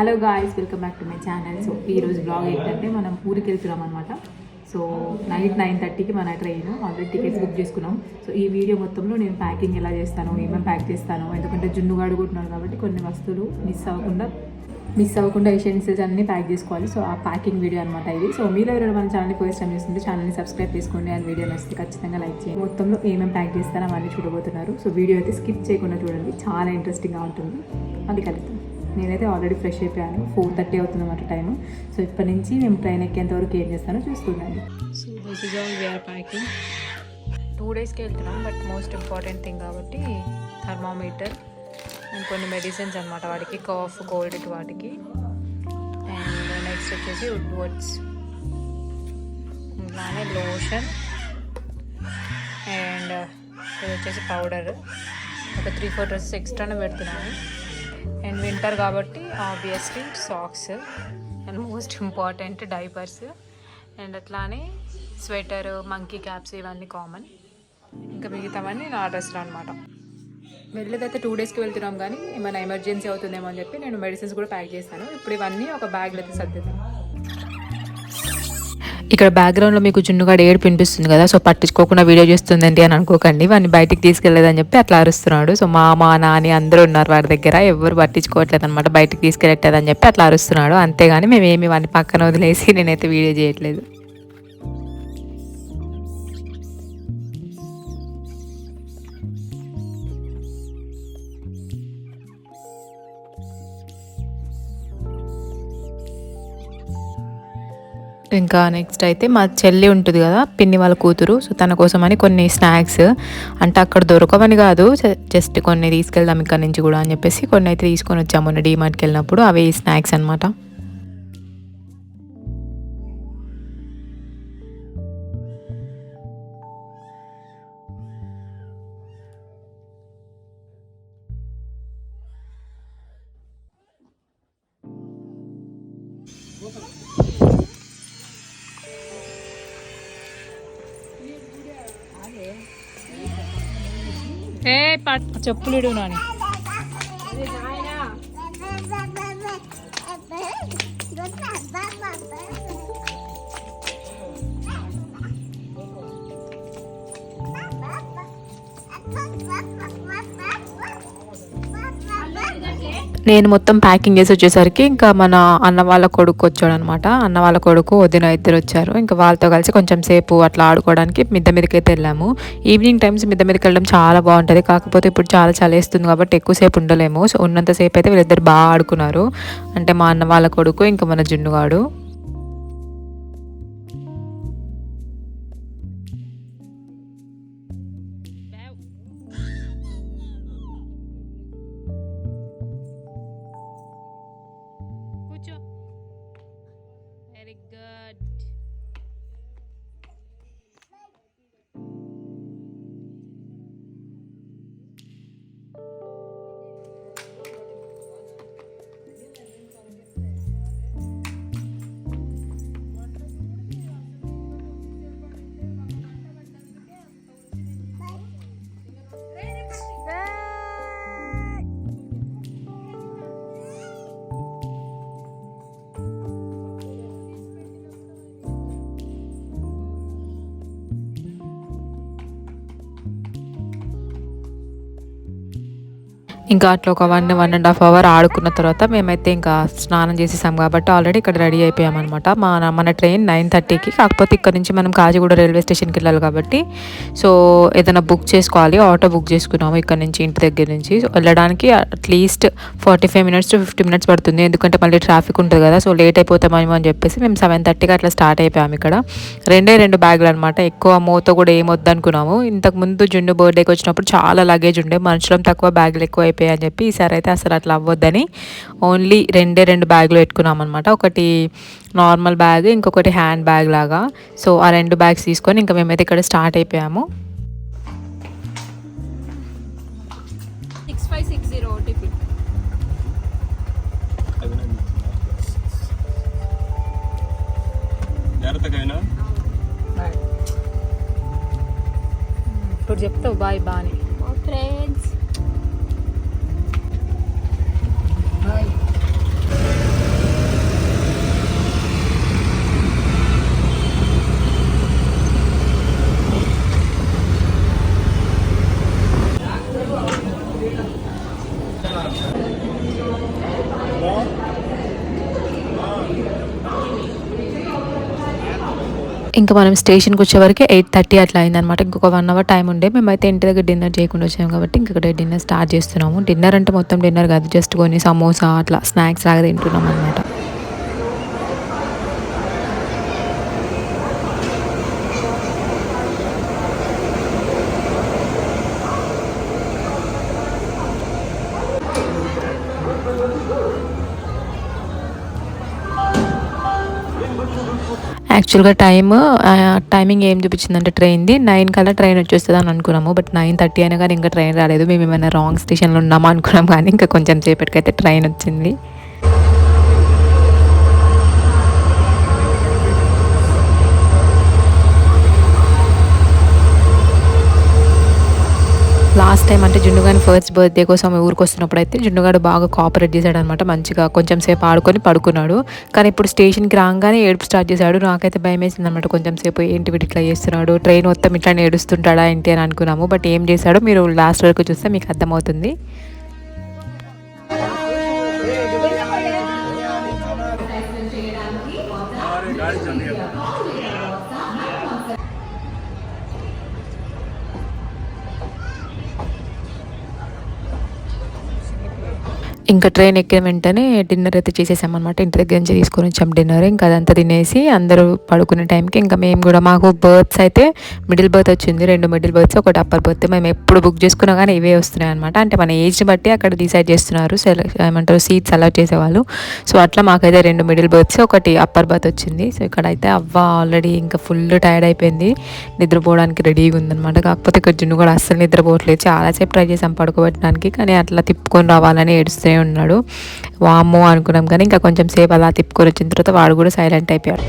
Hello guys welcome back to my channel so ఈ రోజు blog ఏంటంటే మనం ఊరికి వెళ్తున్నాం అనమాట సో నైట్ నైన్ థర్టీకి మన ట్రైన్ ఆల్రెడీ టికెట్స్ బుక్ చేసుకున్నాం. సో ఈ వీడియో మొత్తంలో నేను ప్యాకింగ్ ఎలా చేస్తాను ఏమేమి ప్యాక్ చేస్తాను ఎందుకంటే జున్ను కూడా కాబట్టి కొన్ని వస్తువులు మిస్ అవ్వకుండా మిస్ అవ్వకుండా ఎసెన్షియల్స్ అన్ని ప్యాక్ చేసుకోవాలి. సో ఆ ప్యాకింగ్ వీడియో అనమాట ఇది. సో మీరు ఎవరైనా మన ఛానల్ని ఫస్ట్ టైం చేస్తుంటే ఛానల్ని సబ్స్క్రైబ్ చేసుకోండి. ఆ వీడియో నచ్చితే ఖచ్చితంగా లైక్ చేయండి. మొత్తంలో ఏమేమి ప్యాక్ చేస్తారో అవన్నీ చూడబోతున్నారు. సో వీడియో అయితే స్కిప్ చేయకుండా చూడండి. చాలా ఇంట్రెస్టింగ్గా ఉంటుంది. అది కలుగుతాం నేనైతే ఆల్రెడీ ఫ్రెష్ అయిపోయాను. ఫోర్ థర్టీ అవుతుంది అన్నమాట టైం సో ఇప్పటి నుంచి మేము ట్రైన్ ఎక్కేంత వరకు ఏం చేస్తానో చూస్తుండండి so this is all we are packing two డేస్కి వెళ్తున్నాం బట్ మోస్ట్ ఇంపార్టెంట్ థింగ్ కాబట్టి థర్మామీటర్ అండ్ కొన్ని మెడిసిన్స్ అనమాట వాటికి కాఫ్ కోల్డ్ వాటికి. అండ్ నెక్స్ట్ వచ్చేసి వుడ్ వర్డ్స్ ఇలానే లోషన్ అండ్ ఇది వచ్చేసి పౌడర్ ఒక త్రీ ఫోర్ డ్రెస్సెస్ ఎక్స్ట్రానే పెడుతున్నాను. అండ్ వింటర్ కాబట్టి obviously socks and most important diapers and అట్లానే స్వెటర్ మంకీ క్యాప్స్ ఇవన్నీ కామన్ ఇంకా మిగతావన్నీ నా డ్రెస్లో అనమాట వెళ్ళేదైతే టూ డేస్కి వెళ్తున్నాం కానీ ఏమైనా ఎమర్జెన్సీ అవుతుందేమో అని చెప్పి నేను మెడిసిన్స్ కూడా ప్యాక్ చేస్తాను. ఇప్పుడు ఇవన్నీ ఒక బ్యాగ్లో అయితే సర్దుతాను. ఇక్కడ బ్యాక్గ్రౌండ్లో మీకు జున్నుగాడు ఏడు వినిపిస్తుంది కదా సో పట్టించుకోకుండా వీడియో చేస్తుందండి అని అనుకోకండి. వాడిని బయటికి తీసుకెళ్ళేదని చెప్పి అట్లా అరుస్తున్నాడు. సో మామ నాని అందరూ ఉన్నారు వాడి దగ్గర ఎవరు పట్టించుకోవట్లేదు అనమాట బయటికి తీసుకెళ్ళట్లేదని చెప్పి అట్లా అరుస్తున్నాడు. అంతేగాని మేము ఏమి వాడిని పక్కన వదిలేసి నేనైతే వీడియో చేయట్లేదు. ఇంకా నెక్స్ట్ అయితే మా చెల్లి ఉంటుంది కదా పిన్ని వాళ్ళ కూతురు. సో తన కోసం అని కొన్ని స్నాక్స్ అంటే అక్కడ దొరకవని కాదు జస్ట్ కొన్ని తీసుకెళ్దాం ఇక్కడ నుంచి కూడా అని చెప్పేసి కొన్ని అయితే తీసుకొని వచ్చాము మొన్న డీమార్ట్కి వెళ్ళినప్పుడు. అవి స్నాక్స్ అనమాట ఏ చెప్పులు ఇడు నాని. నేను మొత్తం ప్యాకింగ్ చేసి వచ్చేసరికి ఇంకా మన అన్న వాళ్ళ కొడుకు వచ్చాడు అనమాట అన్న వాళ్ళ కొడుకు వదిన ఇద్దరు వచ్చారు. ఇంకా వాళ్ళతో కలిసి కొంచెం సేపు అట్లా ఆడుకోవడానికి మిద్ద మీదకి అయితే వెళ్ళాము. ఈవినింగ్ టైమ్స్ మిద్ద మీదకి వెళ్ళడం చాలా బాగుంటుంది. కాకపోతే ఇప్పుడు చాలా చలేస్తుంది కాబట్టి ఎక్కువసేపు ఉండలేము. సో ఉన్నంతసేపు అయితే వీళ్ళిద్దరు బాగా ఆడుకున్నారు. అంటే మా అన్న వాళ్ళ కొడుకు ఇంకా మన జున్నుగాడు. ఇంకా అట్లా ఒక one one and half hour ఆడుకున్న తర్వాత మేమైతే ఇంకా స్నానం చేసేసాం కాబట్టి ఆల్రెడీ ఇక్కడ రెడీ అయిపోయామన్నమాట. మన మన ట్రైన్ నైన్ థర్టీకి కాకపోతే ఇక్కడ నుంచి మనం కాజీగూడ రైల్వే స్టేషన్కి వెళ్ళాలి కాబట్టి. సో ఏదైనా బుక్ చేసుకోవాలి ఆటో బుక్ చేసుకున్నాము ఇక్కడ నుంచి ఇంటి దగ్గర నుంచి. వెళ్ళడానికి at least forty five minutes to fifty minutes పడుతుంది. ఎందుకంటే మళ్ళీ ట్రాఫిక్ ఉంటుంది కదా సో లేట్ అయిపోతామేమో అని చెప్పేసి మేము సెవెన్ థర్టీకి అట్లా స్టార్ట్ అయిపోయాము ఇక్కడ. రెండే రెండు బ్యాగులు అనమాట ఎక్కువ మూత కూడా ఏం వద్దనుకున్నాము ఇంతకు ముందు జుండు బర్త్డేకి వచ్చినప్పుడు చాలా లగేజ్ ఉండే. మనుషులం తక్కువ బ్యాగులు ఎక్కువ అయిపోయాయి అని చెప్పి ఈసారి అయితే అసలు అట్లా అవ్వద్దని ఓన్లీ రెండే రెండు బ్యాగులు పెట్టుకున్నాం అనమాట ఒకటి నార్మల్ బ్యాగ్ ఇంకొకటి హ్యాండ్ బ్యాగ్ లాగా. సో ఆ రెండు బ్యాగ్స్ తీసుకొని ఇంకా మేమైతే ఇక్కడ స్టార్ట్ అయిపోయాము. Six five six zero OTP జాగ్రత్తగా ఇప్పుడు చెప్తావు బాయ్ బాని ఫ్రెండ్స్ ఇంకా మనం స్టేషన్కి వచ్చేవరకు ఎయిట్ థర్టీ అట్లా అయిందనమాట ఇంకొక వన్ అవర్ టైం ఉండే. మేమైతే ఇంటి దగ్గర డిన్నర్ చేయకుండా వచ్చాము కాబట్టి ఇంకొకటి డిన్నర్ స్టార్ట్ చేస్తున్నాము. డిన్నర్ అంటే మొత్తం డిన్నర్ కాదు. జస్ట్ కొన్ని సమోసా అట్లా స్నాక్స్ లాగా తింటున్నాం అనమాట యాక్చువల్గా టైమ్ టైమింగ్ ఏం చూపించిందంటే ట్రైన్ది. నైన్ కల్లా ట్రైన్ వచ్చేస్తుంది అని అనుకున్నాము. బట్ నైన్ థర్టీ అయినా కానీ ఇంకా ట్రైన్ రాలేదు. మేము ఏమైనా రాంగ్ స్టేషన్లో ఉన్నామా అనుకున్నాం కానీ ఇంకా కొంచెం సేపటికైతే ట్రైన్ వచ్చింది. లాస్ట్ టైం అంటే జున్నుగాని ఫస్ట్ బర్త్డే కోసం ఊరికి వస్తున్నప్పుడు అయితే జున్నుగాడు బాగా కోఆపరేట్ చేశాడు అనమాట మంచిగా కొంచెం సేపు ఆడుకొని పడుకున్నాడు. కానీ ఇప్పుడు స్టేషన్కి రాగానే ఏడుపు స్టార్ట్ చేశాడు. నాకైతే భయం వేసింది అనమాట కొంచెం సేపు ఏంటి వీడు ఇట్లా చేస్తున్నాడు? ట్రైన్ మొత్తం ఇట్లా ఏడుస్తుంటాడా ఏంటి అని అనుకున్నాము. బట్ ఏం చేశాడో? మీరు లాస్ట్ వరకు చూస్తే మీకు అర్థమవుతుంది. ఇంకా ట్రైన్ ఎక్కిన వెంటనే డిన్నర్ అయితే చేసేసామన్నమాట. ఇంటి దగ్గర నుంచి తీసుకొని వచ్చాం డిన్నర్. ఇంకా అదంతా తినేసి అందరూ పడుకునే టైంకి ఇంకా మేము కూడా మాకు బర్త్స్ అయితే మిడిల్ బర్త్ వచ్చింది. రెండు మిడిల్ బర్త్స్ ఒకటి అప్పర్ బర్త్. మేము ఎప్పుడు బుక్ చేసుకున్నా కానీ ఇవే వస్తున్నాయి అనమాట అంటే మన ఏజ్ని బట్టి అక్కడ డిసైడ్ చేస్తున్నారు. సెలెక్ట్ ఏమంటారు సీట్స్ అలౌట్ చేసేవాళ్ళు. సో అట్లా మాకైతే రెండు మిడిల్ బర్త్స్ ఒకటి అప్పర్ బర్త్ వచ్చింది. సో ఇక్కడ అయితే అవ్వ ఆల్రెడీ ఇంకా ఫుల్ టైర్డ్ అయిపోయింది. నిద్రపోవడానికి రెడీగా ఉందనమాట కాకపోతే ఇక్కడ జున్ను కూడా అస్సలు నిద్రపోవట్లేదు. చాలాసేపు ట్రై చేసాం పడుకోబెట్టడానికి. కానీ అట్లా తిప్పుకొని రావాలని ఏడుస్తూనే ఉన్నాడు. వామ్మో అనుకున్నాం కానీ ఇంకా కొంచెం సేపు అలా తిప్పుకొని వచ్చిన తర్వాత వాడు కూడా సైలెంట్ అయిపోయాడు.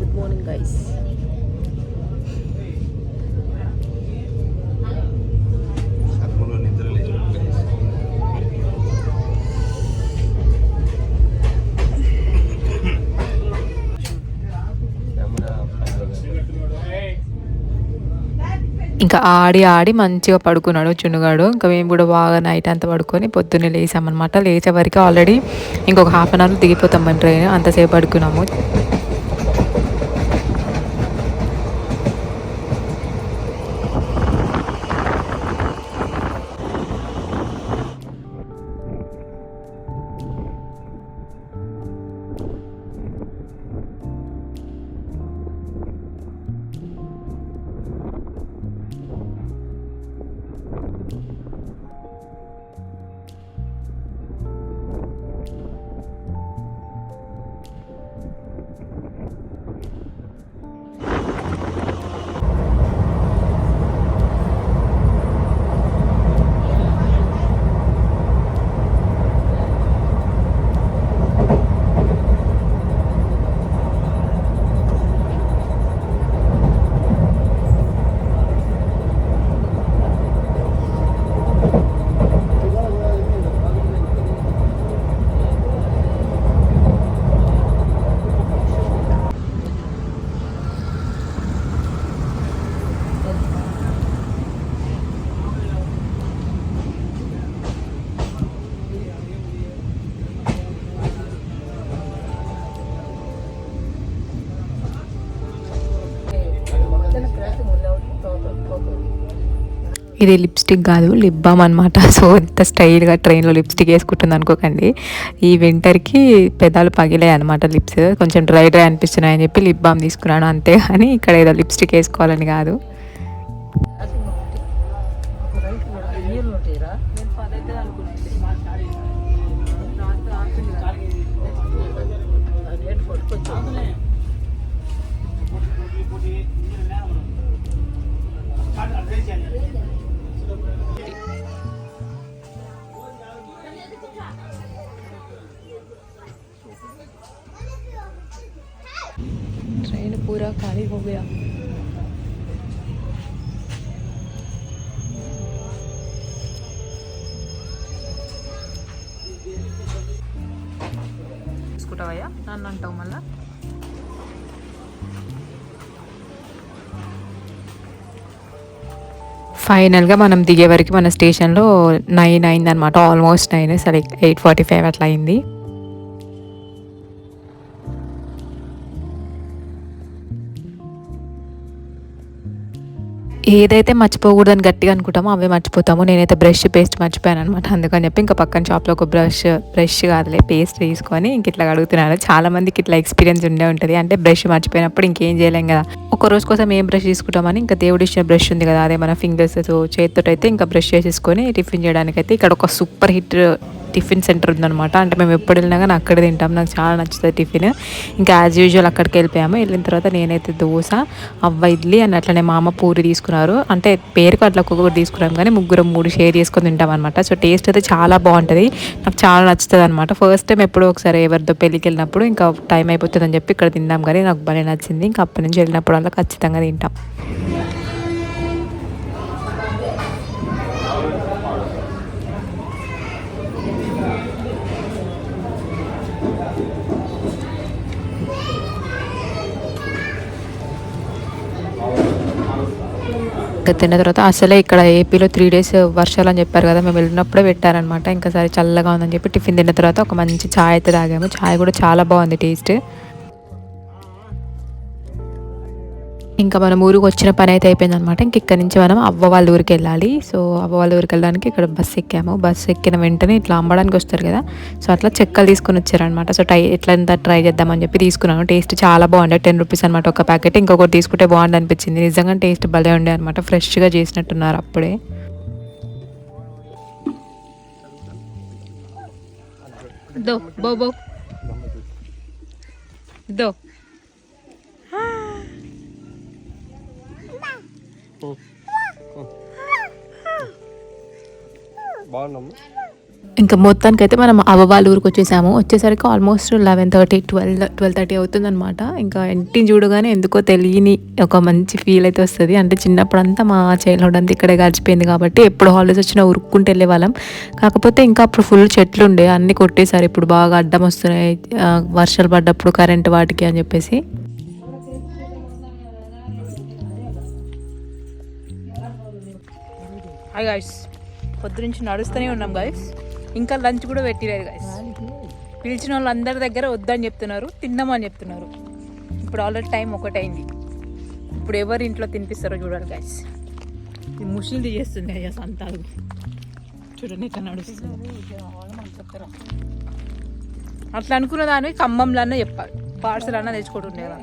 గుడ్ మార్నింగ్ గైస్ ఇంకా ఆడి ఆడి మంచిగా పడుకున్నాడు చున్నుగాడు. ఇంకా మేము కూడా బాగా నైట్ అంతా పడుకొని పొద్దున్నే లేసామన్నమాట. లేచే వరకు ఆల్రెడీ ఇంకొక హాఫ్ అన్ అవర్ దిగిపోతాం మన ట్రైన్ అంతసేపు పడుకున్నాము. ఇది లిప్స్టిక్ కాదు లిప్ బామ్ అనమాట సో ఇంత స్టైల్గా ట్రైన్లో లిప్స్టిక్ వేసుకుంటుంది అనుకోకండి. ఈ వింటర్కి పెదాలు పగిలాయి అనమాట లిప్స్. కొంచెం డ్రై డ్రై అనిపిస్తున్నాయి అని చెప్పి లిప్ బామ్ తీసుకున్నాను అంతే కానీ ఇక్కడ ఏదో లిప్స్టిక్ వేసుకోవాలని కాదు. गया తీసుకుంటావయ్యా? నన్ను అంటావు మళ్ళా? ఫైనల్గా మనం దిగే వరకు మన స్టేషన్లో నైన్ అయిందనమాట ఆల్మోస్ట్ నైన్ సరే ఎయిట్ ఫార్టీ ఫైవ్ అట్లా అయింది. ఏదైతే మర్చిపోకూడదని గట్టిగా అనుకుంటామో అవే మర్చిపోతాము. నేనైతే బ్రష్ పేస్ట్ మర్చిపోయాను అనమాట అందుకని చెప్పి ఇంకా పక్కన షాప్లో ఒక బ్రష్ బ్రష్ కాదులే పేస్ట్ తీసుకొని ఇంక ఇట్లా అడుగుతున్నాను చాలా మందికి ఇట్లా ఎక్స్పీరియన్స్ ఉండే ఉంటుంది. అంటే బ్రష్ మర్చిపోయినప్పుడు ఇంకేం చేయలేం కదా. ఒక రోజు కోసం ఏం బ్రష్ తీసుకుంటామని ఇంకా దేవుడు ఇచ్చిన బ్రష్ ఉంది కదా. అదే మన ఫింగర్స్ చేతితో అయితే ఇంకా బ్రష్ చేసేసుకొని టిఫిన్ చేయడానికి అయితే ఇక్కడ ఒక సూపర్ హిట్ టిఫిన్ సెంటర్ ఉందన్నమాట. అంటే మేము ఎప్పుడు వెళ్ళినా కానీ అక్కడ తింటాం. నాకు చాలా నచ్చుతుంది టిఫిన్. ఇంకా యాజ్ యూజువల్ అక్కడికి వెళ్ళిపోయాము. వెళ్ళిన తర్వాత నేనైతే దోశ అవ్వ ఇడ్లీ అని అట్లనే మా అమ్మ పూరి తీసుకున్నారు. అంటే పేరుకు అట్లా ఒక్కొక్కటి తీసుకున్నాం కానీ ముగ్గురు మూడు షేర్ చేసుకొని తింటాం అనమాట సో టేస్ట్ అయితే చాలా బాగుంటుంది. నాకు చాలా నచ్చుతుంది అనమాట ఫస్ట్ టైం ఎప్పుడో ఒకసారి ఎవరితో పెళ్ళికి వెళ్ళినప్పుడు ఇంకా టైం అయిపోతుందని చెప్పి ఇక్కడ తిందాం కానీ నాకు భలే నచ్చింది. ఇంకా అప్పటి నుంచి వెళ్ళినప్పుడు అలా ఖచ్చితంగా తింటాం. తిన్న తర్వాత అసలే ఇక్కడ ఏపీలో త్రీ డేస్ వర్షాలు అని చెప్పారు కదా మేము వెళ్ళినప్పుడే పెట్టారనమాట ఇంకా సరే చల్లగా ఉందని చెప్పి టిఫిన్ తిన్న తర్వాత ఒక మంచి ఛాయ్ అయితే తాగాము. ఛాయ్ కూడా చాలా బాగుంది టేస్ట్. ఇంకా మనం ఊరికి వచ్చిన పని అయితే అయిపోయింది అనమాట ఇంక ఇక్కడ నుంచి మనం అవ్వ వాళ్ళ ఊరికి వెళ్ళాలి. సో అవ్వ వాళ్ళ ఊరికి వెళ్ళడానికి ఇక్కడ బస్సు ఎక్కాము. బస్సు ఎక్కిన వెంటనే ఇట్లా అమ్మడానికి వస్తారు కదా. సో అట్లా చెక్కలు తీసుకొని వచ్చారనమాట సో ట్రై ఎట్లా ఎంత ట్రై చేద్దామని చెప్పి తీసుకున్నాను టేస్ట్ చాలా బాగుండే. టెన్ రూపీస్ అనమాట ఒక ప్యాకెట్. ఇంకొకటి తీసుకుంటే బాగుంది అనిపించింది. నిజంగా టేస్ట్ భలే ఉండే అనమాట ఫ్రెష్గా చేసినట్టున్నారు అప్పుడే. దో బో బో. దో. బాగున్నాము. ఇంకా మొత్తానికి అయితే మనం అవ్వవాళ్ళ ఊరికి వచ్చేసాము. వచ్చేసరికి almost eleven thirty twelve twelve thirty అవుతుందన్నమాట. ఇంకా ఇంటిని చూడగానే ఎందుకో తెలియని ఒక మంచి ఫీల్ అయితే వస్తుంది. అంటే చిన్నప్పుడు అంతా మా చైల్డ్హుడ్ అంతా ఇక్కడే గడిచిపోయింది కాబట్టి ఎప్పుడు హాలిడేస్ వచ్చినా ఉరుక్కుంటూ వెళ్ళే వాళ్ళం కాకపోతే ఇంకా అప్పుడు ఫుల్ చెట్లు ఉండే. అన్నీ కొట్టేశారు. ఇప్పుడు బాగా అడ్డం వస్తున్నాయి. వర్షాలు పడ్డప్పుడు కరెంట్ వాటికి అని చెప్పేసి. హాయ్ గాయస్ పొద్దు నుంచి నడుస్తూనే ఉన్నాం గాయస్ ఇంకా లంచ్ కూడా పెట్టిలేదు గాయస్ పిలిచిన వాళ్ళు అందరి దగ్గర వద్దని చెప్తున్నారు తిన్నామని చెప్తున్నారు. ఇప్పుడు ఆల్రెడీ టైం ఒకటైంది. ఇప్పుడు ఎవరు ఇంట్లో తినిపిస్తారో చూడాలి గాయస్ ఈ ముషిల్ది చేస్తుంది అయ్యా సంతాలు. చూడండి ఇక్కడ నడుస్తుంది. అట్లా అనుకున్న దాన్ని ఖమ్మంలో అన్న చెప్పాలి. పార్సల్ అన్న తెచ్చుకుంటుండే కదా.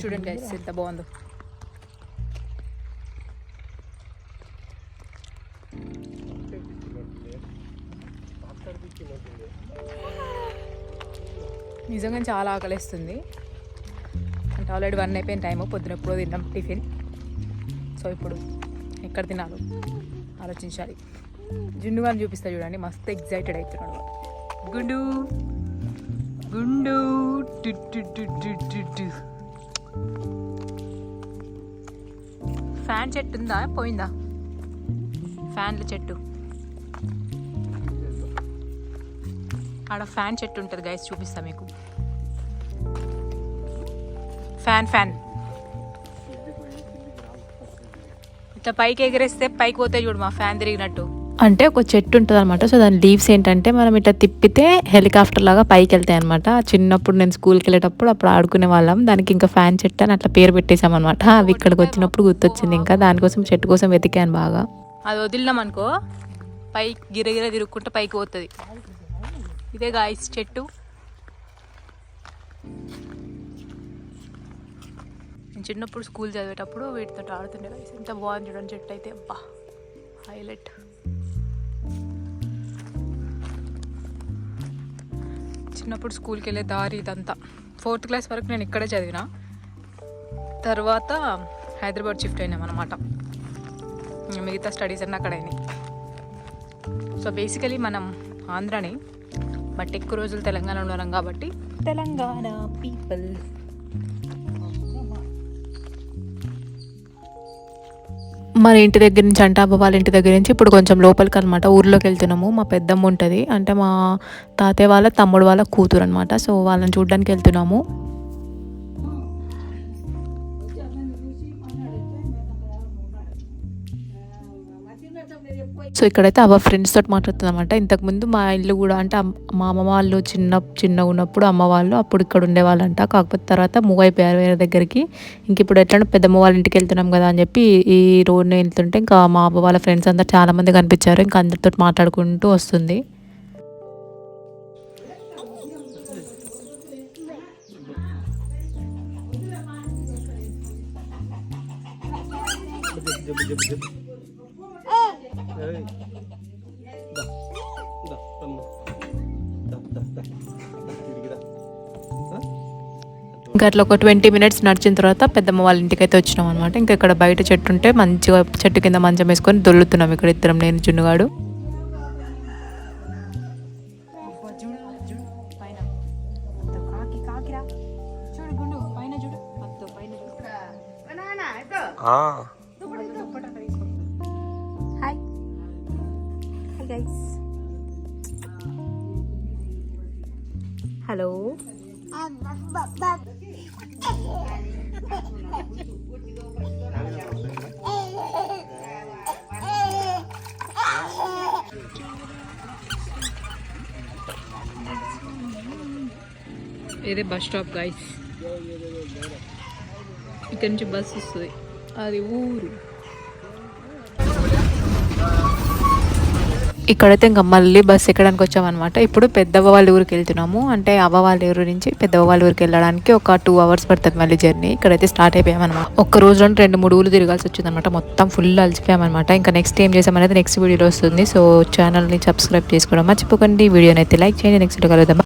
చూడండి గైస్ ఎంత బాగుందో. నిజంగా చాలా ఆకలిస్తుంది. అంటే ఆల్రెడీ వన్ అయిపోయిన టైం పొద్దున ఎప్పుడో తిన్నాం టిఫిన్. సో ఇప్పుడు ఎక్కడ తినాలో ఆలోచించాలి. జుండు గారిని చూపిస్తా చూడండి మస్తు ఎగ్జైటెడ్ అవుతున్నాడు. గుండు. గుండు. ఫ్యాన్ చెట్టు ఉందా? పోయిందా? ఫ్యాన్ల చెట్టు. ఆడ ఫ్యాన్ చెట్టు ఉంటుంది గైస్ చూపిస్తా మీకు. Fan fan. ఇట్లా పైకి ఎగరేస్తే పైకి పోతే చూడు మా ఫ్యాన్ తిరిగినట్టు. అంటే ఒక చెట్టు ఉంటుంది అనమాట సో దాని లీవ్స్ ఏంటంటే మనం ఇట్లా తిప్పితే హెలికాప్టర్ లాగా పైకి వెళ్తాయి అనమాట చిన్నప్పుడు నేను స్కూల్కి వెళ్ళేటప్పుడు అప్పుడు ఆడుకునే వాళ్ళం. దానికి ఇంకా ఫ్యాన్ చెట్టు అని అట్లా పేరు పెట్టేసాం అనమాట అవి ఇక్కడికి వచ్చినప్పుడు గుర్తొచ్చింది ఇంకా. దానికోసం చెట్టు కోసం వెతికాను బాగా. అది వదిలినాం అనుకో పైకి గిరగిర తిరుక్కుంటే పైకి పోతుంది. ఇదే గాయస్ చెట్టు. నేను చిన్నప్పుడు స్కూల్ చదివేటప్పుడు వీటితో ఆడుతుండే గాయస్ ఎంత బాగుంది చూడండి చెట్టు అయితే. అబ్బా హైలైట్ చిన్నప్పుడు స్కూల్కి వెళ్ళే దారి ఇదంతా. ఫోర్త్ క్లాస్ వరకు నేను ఇక్కడే చదివిన. తర్వాత హైదరాబాద్ షిఫ్ట్ అయినాం అనమాట మిగతా స్టడీస్ అన్నీ అక్కడ అయినాయి. సో బేసికలీ మనం ఆంధ్రాని బట్ ఎక్కువ రోజులు తెలంగాణలో ఉన్నాం కాబట్టి. తెలంగాణ పీపుల్. మన ఇంటి దగ్గర నుంచి అంటే అబ్బా వాళ్ళ ఇంటి దగ్గర నుంచి ఇప్పుడు కొంచెం లోపలికి అనమాట ఊర్లోకి వెళ్తున్నాము. మా పెద్దమ్మ ఉంటుంది. అంటే మా తాతయ్య వాళ్ళ తమ్ముడు వాళ్ళ కూతురు అనమాట సో వాళ్ళని చూడడానికి వెళ్తున్నాము. సో ఇక్కడైతే అవ్వ ఫ్రెండ్స్ తోటి మాట్లాడుతుంది అనమాట ఇంతకుముందు మా ఇల్లు కూడా అంటే మా అమ్మ వాళ్ళు చిన్న చిన్న ఉన్నప్పుడు అమ్మ వాళ్ళు అప్పుడు ఇక్కడ ఉండేవాళ్ళంట. కాకపోతే తర్వాత మూవ్ అయిపోయారు వేరే దగ్గరికి. ఇంక ఇప్పుడు ఎట్లా పెద్దమ్మ వాళ్ళ ఇంటికి వెళ్తున్నాం కదా అని చెప్పి ఈ రోడ్ని వెళ్తుంటే ఇంకా మా అమ్మ వాళ్ళ ఫ్రెండ్స్ అందరు చాలామంది కనిపించారు. ఇంకా అందరితో మాట్లాడుకుంటూ వస్తుంది. జబ్బు జబ్బు జబ్బు. ఇంకా అట్లా ఒక ట్వంటీ మినిట్స్ నడిచిన తర్వాత పెద్దమ్మ వాళ్ళ ఇంటికి అయితే వచ్చినాం అనమాట ఇంకా ఇక్కడ బయట చెట్టు ఉంటే మంచిగా చెట్టు కింద మంచం వేసుకొని దొల్లుతున్నాం ఇక్కడ ఇద్దరం. నేను జున్నుగాడు. ఆ. ఇదే బస్ స్టాప్ గైస్ ఇక్కడ నుంచి బస్ వస్తుంది అది ఊరు ఇక్కడైతే ఇంకా మళ్ళీ బస్సు ఎక్కడానికి వచ్చామన్నమాట. ఇప్పుడు పెద్దవ్వ వాళ్ళ ఊరికి వెళ్తున్నాము. అంటే అవ్వ వాళ్ళ ఊరు నుంచి పెద్దవ్వ వాళ్ళ ఊరికి వెళ్ళడానికి ఒక టూ అవర్స్ పడుతుంది మళ్ళీ జర్నీ. ఇక్కడైతే స్టార్ట్ అయిపోయామన్నమాట. ఒక్క రోజు రెండు మూడు ఊళ్ళు తిరగాల్సి వచ్చింది అనమాట మొత్తం ఫుల్ అలసిపోయామన్నమాట. ఇంకా నెక్స్ట్ ఏం చేసామనేది నెక్స్ట్ వీడియోలో వస్తుంది. సో ఛానల్ని సబ్స్క్రైబ్ చేసుకోవడం మర్చిపోకండి. వీడియోని అయితే లైక్ చేయండి. నెక్స్ట్ కలుద్దాం.